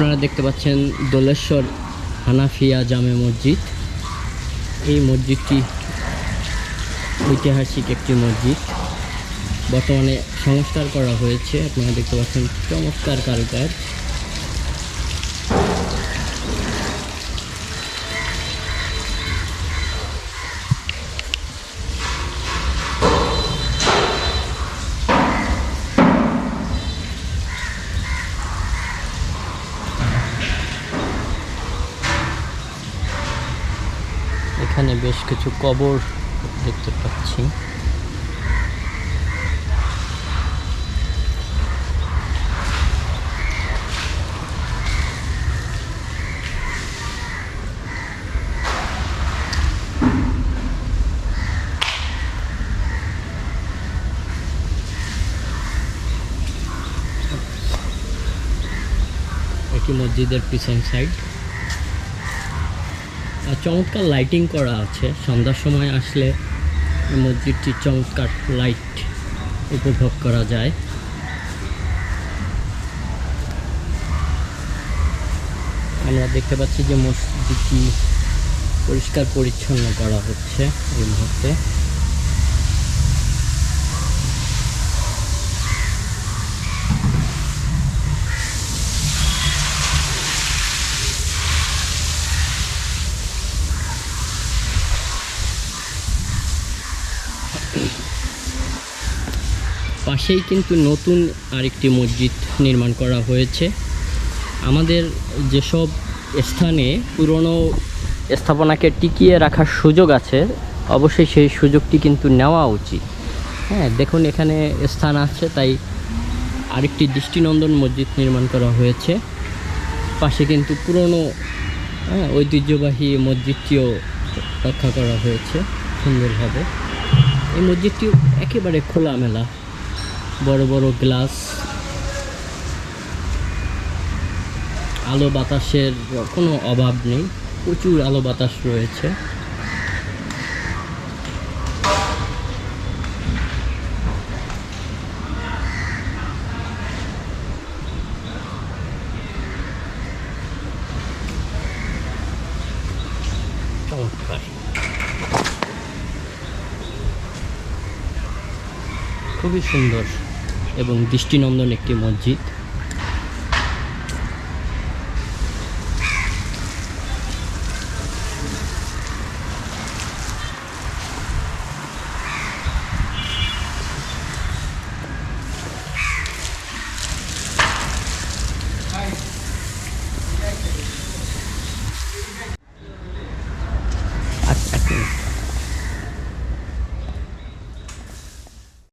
আপনারা দেখতে পাচ্ছেন দোলেশ্বর হানাফিয়া জামে মসজিদ। এই মসজিদটি ঐতিহাসিক একটি মসজিদ। বর্তমানে সংস্কার করা হয়েছে। আপনারা দেখতে পাচ্ছেন চমৎকার কারুকাজ। এখানে বেশ কিছু কবর দেখতে পাচ্ছি। এটি মসজিদের পিছন সাইড চমৎকার লাইটিং করা আছে। সন্ধ্যার সময় আসলে মসজিদটির চমৎকার লাইট উপভোগ করা যায়। আমরা দেখতে পাচ্ছি যে মসজিদটি পরিষ্কার পরিচ্ছন্ন করা হচ্ছে এই মুহূর্তে। পাশেই কিন্তু নতুন আরেকটি মসজিদ নির্মাণ করা হয়েছে। আমাদের যেসব স্থানে পুরনো স্থাপনাকে টিকিয়ে রাখার সুযোগ আছে, অবশ্যই সেই সুযোগটি কিন্তু নেওয়া উচিত। হ্যাঁ দেখুন, এখানে স্থান আছে, তাই আরেকটি দৃষ্টিনন্দন মসজিদ নির্মাণ করা হয়েছে। পাশে কিন্তু পুরনো হ্যাঁ ঐতিহ্যবাহী মসজিদটিও রক্ষা করা হয়েছে সুন্দরভাবে। এই মসজিদটিও একেবারে খোলামেলা। বড় বড় গ্লাস। আলো বাতাসের কোনো অভাব নেই প্রচুর আলো বাতাস রয়েছে। খুবই সুন্দর। এবং দৃষ্টিনন্দন একটি মসজিদ।